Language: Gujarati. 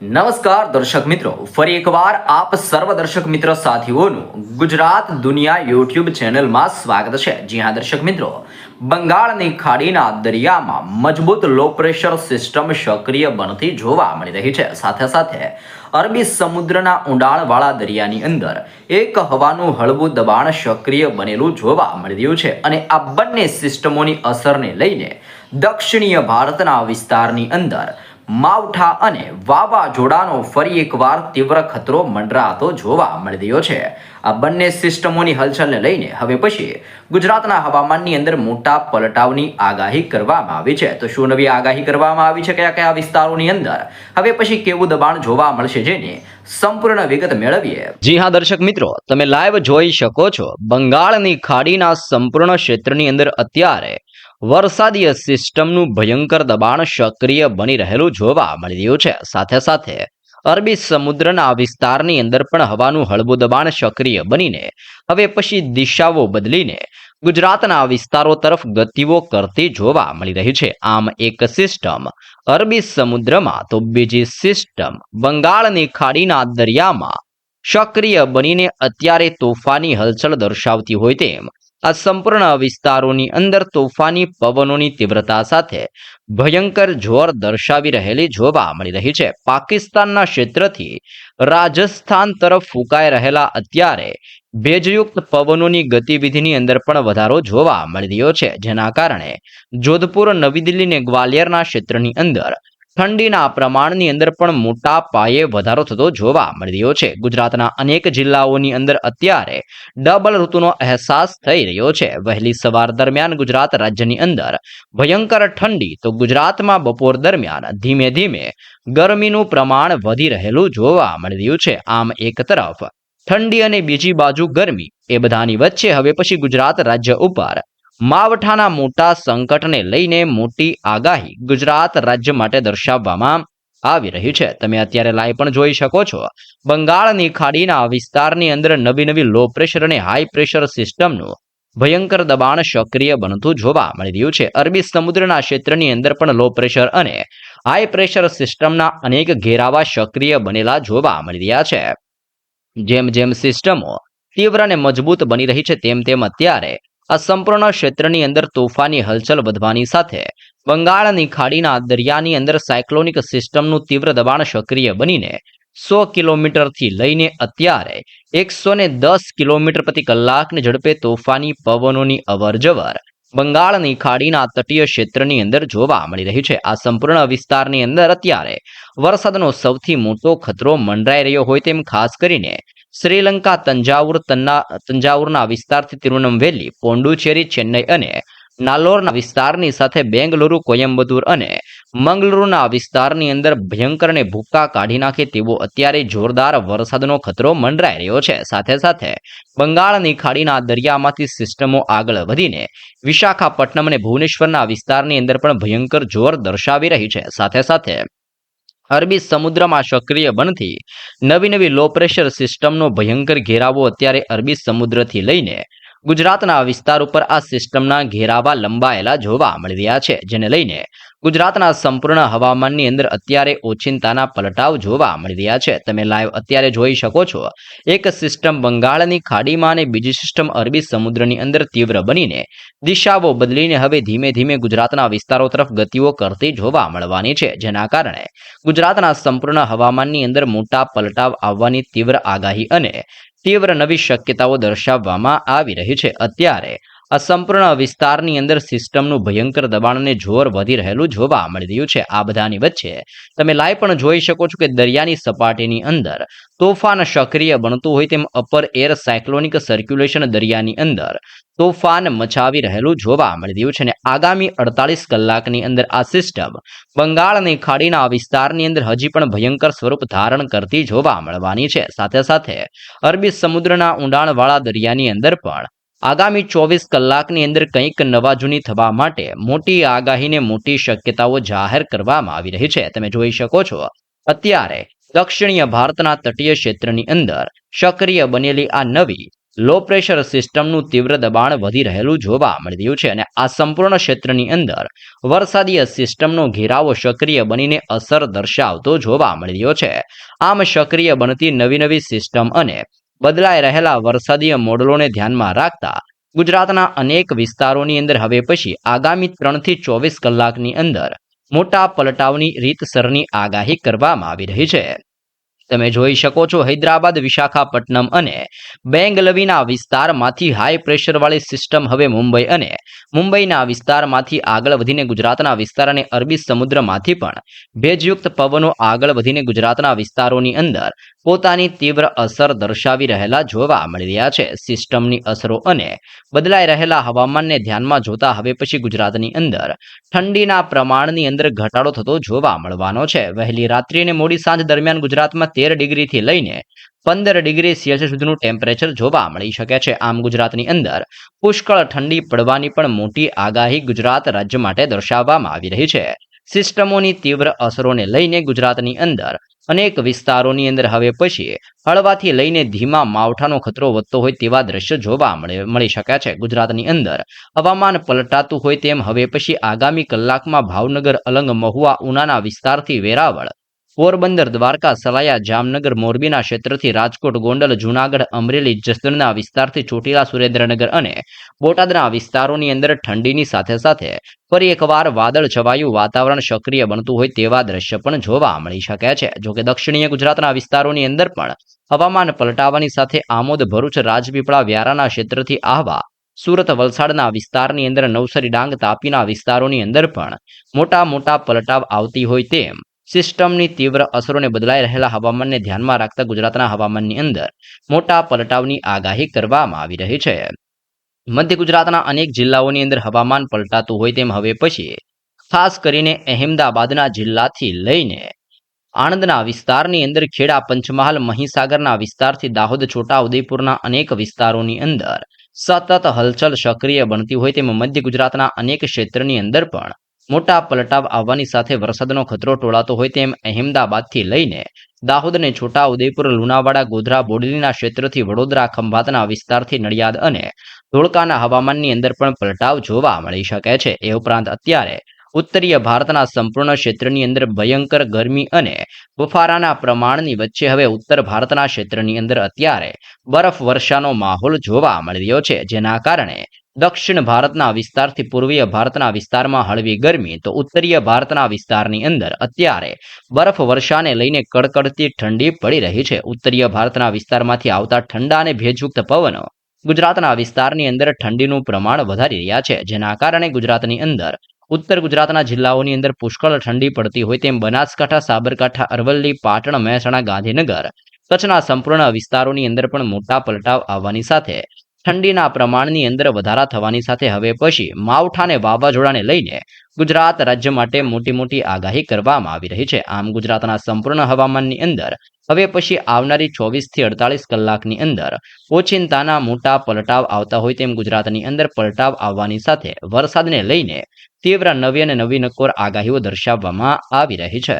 નમસ્કાર દર્શક મિત્રો, ફરી એકવાર આપ સર્વ દર્શક મિત્ર સાથીઓનું ગુજરાત દુનિયા યુટ્યુબ ચેનલમાં સ્વાગત છે. જી હા, દર્શક મિત્રો, બંગાળની ખાડીના દરિયામાં મજબૂત લો પ્રેશર સિસ્ટમ સક્રિય બનતી જોવા મળી રહી છે. સાથે સાથે અરબી સમુદ્રના ઊંડાણવાળા દરિયાની અંદર એક હવાનું હળવું દબાણ સક્રિય બનેલું જોવા મળી રહ્યું છે અને આ બંને સિસ્ટમોની અસરને લઈને દક્ષિણીય ભારતના વિસ્તારની અંદર માવઠા અને વાવાઝોડાનો ફરી એકવાર તીવ્ર ખતરો મંડરાતો જોવા મળી રહ્યો છે. આ બંને સિસ્ટમોની હલચલને લઈને હવે પછી ગુજરાતના હવામાનની અંદર મોટા પલટાવની આગાહી કરવામાં આવી છે. તો શું નવી આગાહી કરવામાં આવી છે? કયા કયા વિસ્તારોની અંદર? હવે પછી કેવું દબાણ જોવા મળશે જેની સંપૂર્ણ વિગત મેળવીએ. જી હા, દર્શક મિત્રો, તમે લાઈવ જોઈ શકો છો. બંગાળની ખાડીના સંપૂર્ણ ક્ષેત્રની અંદર અત્યારે વરસાદીય સિસ્ટમનું ભયંકર દબાણ સક્રિય બની રહેલું જોવા મળી રહ્યું છે. સાથે સાથે અરબી સમુદ્રના વિસ્તારની અંદર પણ હવાનું હળવું દબાણ સક્રિય બનીને હવે પછી દિશાઓ બદલીને ગુજરાતના વિસ્તારો તરફ ગતિઓ કરતી જોવા મળી રહી છે. આમ એક સિસ્ટમ અરબી સમુદ્રમાં તો બીજી સિસ્ટમ બંગાળની ખાડીના દરિયામાં સક્રિય બનીને અત્યારે તોફાની હલચલ દર્શાવતી હોય તેમ આ સંપૂર્ણ વિસ્તારોની અંદર તોફાની પવનોની તીવ્રતા સાથે ભયંકર જોર દર્શાવી રહેલી જોવા મળી રહી છે. પાકિસ્તાનના ક્ષેત્રથી રાજસ્થાન તરફ ફૂંકાઈ રહેલા અત્યારે ભેજયુક્ત પવનોની ગતિવિધિની અંદર પણ વધારો જોવા મળી રહ્યો છે. જેના કારણે જોધપુર, નવી દિલ્હી ને ગ્વાલિયરના ક્ષેત્રની અંદર ઠંડીના પ્રમાણની અંદર પણ મોટા પાયે વધારો થતો જોવા મળી રહ્યો છે. ગુજરાતના અનેક જિલ્લાઓની અંદર અત્યારે ડબલ ઋતુનો અહેસાસ થઈ રહ્યો છે. વહેલી સવાર દરમિયાન ગુજરાત રાજ્યની અંદર ભયંકર ઠંડી, તો ગુજરાતમાં બપોર દરમિયાન ધીમે ધીમે ગરમીનું પ્રમાણ વધી રહેલું જોવા મળી રહ્યું છે. આમ એક તરફ ઠંડી અને બીજી બાજુ ગરમી એ બધાની વચ્ચે. હવે પછી ગુજરાત રાજ્ય ઉપર માવઠાના મોટા સંકટને લઈને મોટી આગાહી ગુજરાત રાજ્ય માટે દર્શાવવામાં આવી રહી છે. તમે અત્યારે લાઈવ પણ જોઈ શકો છો. બંગાળની ખાડીના વિસ્તારની અંદર નવી નવી લો પ્રેશર અને હાઈ પ્રેશર સિસ્ટમનું ભયંકર દબાણ સક્રિય બનતું જોવા મળી રહ્યું છે. અરબી સમુદ્રના ક્ષેત્રની અંદર પણ લો પ્રેશર અને હાઈ પ્રેશર સિસ્ટમના અનેક ઘેરાવા સક્રિય બનેલા જોવા મળી રહ્યા છે. જેમ જેમ સિસ્ટમો તીવ્ર અને મજબૂત બની રહી છે તેમ તેમ અત્યારે આ સંપૂર્ણ ક્ષેત્રની અંદર તોફાની હલચલ વધવાની સાથે બંગાળની ખાડીના દરિયાની અંદર સાયક્લોનિક સિસ્ટમનું તીવ્ર દબાણ સક્રિય બનીને સો કિલોમીટરથી લઈને અત્યારે એકસો ને દસ કિલોમીટર પ્રતિ કલાકની ઝડપે તોફાની પવનોની અવરજવર બંગાળની ખાડીના તટીય ક્ષેત્રની અંદર જોવા મળી રહી છે. આ સંપૂર્ણ વિસ્તારની અંદર અત્યારે વરસાદનો સૌથી મોટો ખતરો મંડરાઈ રહ્યો હોય તેમ ખાસ કરીને શ્રીલંકા, તંજાવુર, તન્ના, તંજાવુરના વિસ્તારથી તિરુનમવેલી પોંડુચેરી, ચેન્નઈ અને નાલોરના વિસ્તારની સાથે બેંગલુરુ કોયમ્બતુર અને મંગલુરુના વિસ્તારની અંદર ભયંકર ને ભૂક્કા કાઢી નાખે તેવો અત્યારે જોરદાર વરસાદનો ખતરો મંડરાઈ રહ્યો છે. સાથે સાથે બંગાળની ખાડીના દરિયામાંથી સિસ્ટમો આગળ વધીને વિશાખાપટ્ટનમ અને ભુવનેશ્વરના વિસ્તારની અંદર પણ ભયંકર જોર દર્શાવી રહી છે. સાથે સાથે અરબી સમુદ્રમાં સક્રિય બનતી નવી નવી લો પ્રેશર સિસ્ટમનો ભયંકર ઘેરાવો અત્યારે અરબી સમુદ્રથી લઈને ગુજરાતના વિસ્તાર ઉપર આ સિસ્ટમના ઘેરાવા લંબાયેલા જોવા મળી રહ્યા છે, જેને લઈને ગુજરાતના સંપૂર્ણ હવામાનની અંદર અત્યારે ઓચિંતાના પલટાવ જોવા મળી રહ્યા છે. તમે લાઈવ અત્યારે જોઈ શકો છો, એક સિસ્ટમ બંગાળની ખાડીમાં અને બીજી સિસ્ટમ અરબી સમુદ્રની અંદર તીવ્ર બનીને દિશાઓ બદલીને હવે ધીમે ધીમે ગુજરાતના વિસ્તારો તરફ ગતિઓ કરતી જોવા મળવાની છે, જેના કારણે ગુજરાતના સંપૂર્ણ હવામાનની અંદર મોટા પલટાવ આવવાની તીવ્ર આગાહી અને તીવ્ર નવી શક્યતાઓ દર્શાવવામાં આવી રહી છે. અત્યારે આ સંપૂર્ણ વિસ્તારની અંદર સિસ્ટમનું ભયંકર દબાણ અને જોર વધી રહેલું જોવા મળી રહ્યું છે. આ બધાની વચ્ચે તમે લાઈવ પણ જોઈ શકો છો કે દરિયાની સપાટીની અંદર તોફાન સક્રિય બનતું હોય તેમ અપર એર સાયક્લોનિક સર્ક્યુલેશન દરિયાની અંદર તોફાન મચાવી રહેલું જોવા મળી રહ્યું છે અને આગામી અડતાલીસ કલાકની અંદર આ સિસ્ટમ બંગાળની ખાડીના વિસ્તારની અંદર હજી પણ ભયંકર સ્વરૂપ ધારણ કરતી જોવા મળવાની છે. સાથે સાથે અરબી સમુદ્રના ઊંડાણવાળા દરિયાની અંદર પણ આગામી ચોવીસ કલાકની અંદર કંઈક નવા જૂની થવા માટે મોટી આગાહીને મોટી શક્યતાઓ જાહેર કરવામાં આવી રહી છે. તમે જોઈ શકો છો, અત્યારે દક્ષિણીય ભારતના તટીય ક્ષેત્રની અંદર સક્રિય બનેલી આ નવી લો પ્રેશર સિસ્ટમનું તીવ્ર દબાણ વધી રહેલું જોવા મળી રહ્યું છે અને આ સંપૂર્ણ ક્ષેત્રની અંદર વરસાદીય સિસ્ટમનો ઘેરાવો સક્રિય બનીને અસર દર્શાવતો જોવા મળી રહ્યો છે. આમ સક્રિય બનતી નવી નવી સિસ્ટમ અને બદલાઈ રહેલા વરસાદીય મોડલોને ધ્યાનમાં રાખતા ગુજરાતના અનેક વિસ્તારોની અંદર હવે પછી આગામી ત્રણથી ચોવીસ કલાકની અંદર મોટા પલટાવની રીતસરની આગાહી કરવામાં આવી રહી છે. તમે જોઈ શકો છો હૈદરાબાદ, વિશાખાપટ્ટનમ અને બેંગલવીના વિસ્તારમાંથી હાઈ પ્રેશરવાળી સિસ્ટમ હવે મુંબઈ અને મુંબઈના વિસ્તારમાંથી આગળ વધીને ગુજરાતના વિસ્તાર અને અરબી સમુદ્રમાંથી પણ ભેજયુક્ત પવનો આગળ વધીને ગુજરાતના વિસ્તારોની અંદર પોતાની તીવ્ર અસર દર્શાવી રહેલા જોવા મળી રહ્યા છે. સિસ્ટમની અસરો અને બદલાઈ રહેલા હવામાનને ધ્યાનમાં જોતા હવે પછી ગુજરાતની અંદર ઠંડીના પ્રમાણની અંદર ઘટાડો થતો જોવા મળવાનો છે. વહેલી રાત્રિ અને મોડી સાંજ દરમિયાન ગુજરાતમાં તેર ડિગ્રીથી લઈને પંદર ડિગ્રી સેલ્સિયસ સુધીનું ટેમ્પરેચર જોવા મળી શકે છે. આમ ગુજરાતની અંદર પુષ્કળ ઠંડી પડવાની પણ મોટી આગાહી ગુજરાત રાજ્ય માટે દર્શાવવામાં આવી રહી છે. સિસ્ટમોની તીવ્ર અસરોને લઈને ગુજરાતની અંદર અનેક વિસ્તારોની અંદર હવે પછી હળવાથી લઈને ધીમા માવઠાનો ખતરો વધતો હોય તેવા દ્રશ્ય જોવા મળે, મળી શકે છે. ગુજરાતની અંદર હવામાન પલટાતું હોય તેમ હવે પછી આગામી કલાકમાં ભાવનગર, અલંગ, મહુવા, ઉનાના વિસ્તારથી વેરાવળ પોરબંદર, દ્વારકા, સલાયા, જામનગર, મોરબીના ક્ષેત્રથી રાજકોટ, ગોંડલ, જુનાગઢ, અમરેલી, જસદણના વિસ્તારથી ચોટીલા, સુરેન્દ્રનગર અને બોટાદના વિસ્તારોની અંદર ઠંડીની સાથે સાથે ફરી એકવાર વાદળ છવાયું, વાતાવરણ સક્રિય બનતું હોય તેવા દ્રશ્ય પણ જોવા મળી શકે છે. જોકે દક્ષિણીય ગુજરાતના વિસ્તારોની અંદર પણ હવામાન પલટાવાની સાથે આમોદ, ભરૂચ, રાજપીપળા, વ્યારાના ક્ષેત્રથી આહવા, સુરત, વલસાડના વિસ્તારની અંદર નવસારી ડાંગ, તાપીના વિસ્તારોની અંદર પણ મોટા મોટા પલટાવ આવતી હોય તેમ સિસ્ટમની તીવ્ર અસરોને બદલાઈ રહેલા હવામાનને ધ્યાનમાં રાખતા ગુજરાતના હવામાનની અંદર મોટા પલટાવની આગાહી કરવામાં આવી રહી છે. મધ્ય ગુજરાતના અનેક જિલ્લાઓની અંદર હવામાન પલટાતું હોય તેમ હવે પછી ખાસ કરીને અહેમદાબાદના જિલ્લાથી લઈને આણંદના વિસ્તારની અંદર ખેડા, પંચમહાલ, મહીસાગરના વિસ્તારથી દાહોદ છોટા ઉદયપુરના અનેક વિસ્તારોની અંદર સતત હલચલ સક્રિય બનતી હોય તેમ મધ્ય ગુજરાતના અનેક ક્ષેત્રની અંદર પણ મોટા પલટાવ આવવાની સાથે વરસાદનો ખતરો ટોળાતો હોય તેમ અહેમદાબાદથી લઈને દાહોદ અને છોટા ઉદયપુર, લુણાવાડા, ગોધરા, બોડલીના ક્ષેત્રથી વડોદરા, ખંભાતના વિસ્તારથી નડિયાદ અને ધોળકાના હવામાનની અંદર પણ પલટાવ જોવા મળી શકે છે. એ ઉપરાંત અત્યારે ઉત્તરીય ભારતના સંપૂર્ણ ક્ષેત્રની અંદર ભયંકર ગરમી અને બફારાના પ્રમાણની વચ્ચે હવે ઉત્તર ભારતના ક્ષેત્રની અંદર અત્યારે બરફ વર્ષાનો માહોલ જોવા મળી રહ્યો છે, જેના કારણે દક્ષિણ ભારતના વિસ્તારથી પૂર્વીય ભારતના વિસ્તારમાં હળવી ગરમી તો ઉત્તરીય ભારતના વિસ્તારની અંદર અત્યારે બરફ વર્ષાને લઈને કડકડતી ઠંડી પડી રહી છે. ઉત્તરીય ભારતના વિસ્તારમાંથી આવતા ઠંડા અને ભેજયુક્ત પવનો ગુજરાતના વિસ્તારની અંદર ઠંડીનું પ્રમાણ વધારી રહ્યા છે. જેના કારણે ગુજરાતની અંદર ઉત્તર ગુજરાતના જિલ્લાઓની અંદર પુષ્કળ ઠંડી પડતી હોય તેમ બનાસકાંઠા, સાબરકાંઠા, અરવલ્લી, પાટણ, મહેસાણા, ગાંધીનગર કચ્છના સંપૂર્ણ વિસ્તારોની અંદર પણ મોટા પલટાવ આવવાની સાથે ઠંડીના પ્રમાણની અંદર વધારા થવાની સાથે હવે પછી માવઠાને વાવાઝોડાને લઈને ગુજરાત રાજ્ય માટે મોટી મોટી આગાહી કરવામાં આવી રહી છે. આમ ગુજરાતના સંપૂર્ણ હવામાનની અંદર હવે પછી આવનારી ચોવીસથી અડતાલીસ કલાકની અંદર ઓચિંતાના મોટા પલટાવ આવતા હોય તેમ ગુજરાતની અંદર પલટાવ આવવાની સાથે વરસાદને લઈને તીવ્ર નવી અને નવી નકોર આગાહીઓ દર્શાવવામાં આવી રહી છે.